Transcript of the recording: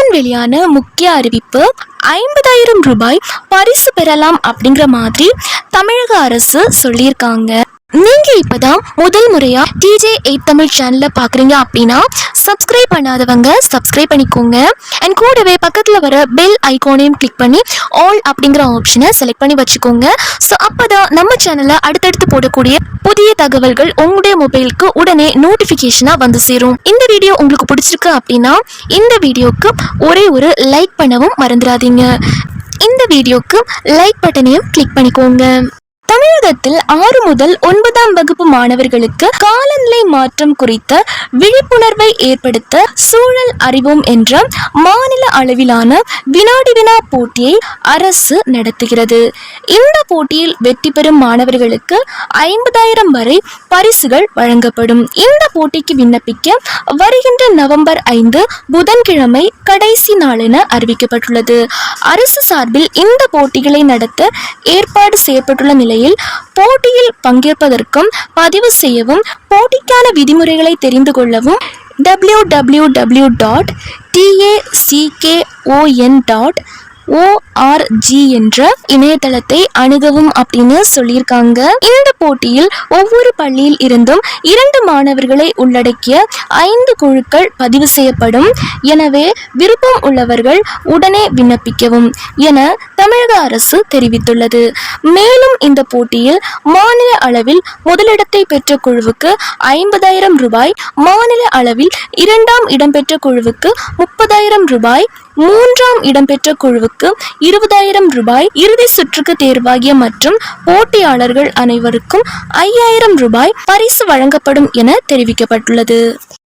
முன் வெளியான முக்கிய அறிவிப்பு ஐம்பதாயிரம் ரூபாய் பரிசு பெறலாம் அப்படிங்கிற மாதிரி தமிழக அரசு சொல்லியிருக்காங்க. நீங்க இப்பதான் முதல் முறையா டிஜே எயிட் தமிழ் சேனல்ல பாக்குறீங்க அப்படின்னா சப்ஸ்கிரைப் பண்ணாதவங்க சப்ஸ்கிரைப் பண்ணிக்கோங்க. அண்ட் கூடவே பக்கத்துல வர பெல் ஐகானையும் கிளிக் பண்ணி ஆல் அப்படிங்கிற ஆப்ஷனை செலக்ட் பண்ணி வச்சுக்கோங்க. ஸோ அப்பதான் நம்ம சேனல்ல அடுத்தடுத்து போடக்கூடிய புதிய தகவல்கள் உங்களுடைய மொபைலுக்கு உடனே நோட்டிபிகேஷனா வந்து சேரும். இந்த வீடியோ உங்களுக்கு பிடிச்சிருக்கு அப்படின்னா இந்த வீடியோக்கு ஒரே ஒரு லைக் பண்ணவும் மறந்துடாதீங்க. இந்த வீடியோக்கு லைக் பட்டனையும் கிளிக் பண்ணிக்கோங்க. தமிழகத்தில் ஆறு முதல் ஒன்பதாம் வகுப்பு மாணவர்களுக்கு காலநிலை மாற்றம் குறித்த விழிப்புணர்வை ஏற்படுத்த சூழல் அறிவோம் என்ற மாநில அளவிலான வினாடி வினா போட்டியை அரசு நடத்துகிறது. இந்த போட்டியில் வெற்றி பெறும் மாணவர்களுக்கு ஐம்பதாயிரம் வரை பரிசுகள் வழங்கப்படும். இந்த போட்டிக்கு விண்ணப்பிக்க வருகின்ற நவம்பர் ஐந்து புதன்கிழமை கடைசி நாள் என அறிவிக்கப்பட்டுள்ளது. அரசு சார்பில் இந்த போட்டிகளை நடத்த ஏற்பாடு செய்யப்பட்டுள்ள நிலையில் போட்டியில் பங்கேற்பதற்கும் பதிவு செய்யவும் போட்டிக்கான விதிமுறைகளை தெரிந்து கொள்ளவும் W W W dot T A C K O N dot O R G என்ற இணையதளத்தை அணுகவும் அப்படின்னு சொல்லியிருக்காங்க. இந்த போட்டியில் ஒவ்வொரு பள்ளியில் இருந்தும் இரண்டு மாணவர்களை உள்ளடக்கிய ஐந்து குழுக்கள் பதிவு செய்யப்படும். எனவே விருப்பம் உள்ளவர்கள் உடனே விண்ணப்பிக்கவும் என தமிழக அரசு தெரிவித்துள்ளது. மேலும் இந்த போட்டியில் மாநில அளவில் முதலிடத்தை பெற்ற குழுவுக்கு ஐம்பதாயிரம் ரூபாய் மாநில அளவில் இரண்டாம் இடம்பெற்ற குழுவுக்கு முப்பதாயிரம் ரூபாய் மூன்றாம் இடம்பெற்ற குழுவுக்கு இருபதாயிரம் ரூபாய் இறுதி சுற்றுக்கு தேர்வாகிய மற்றும் போட்டியாளர்கள் அனைவருக்கும் ஐயாயிரம் ரூபாய் பரிசு வழங்கப்படும் என தெரிவிக்கப்பட்டுள்ளது.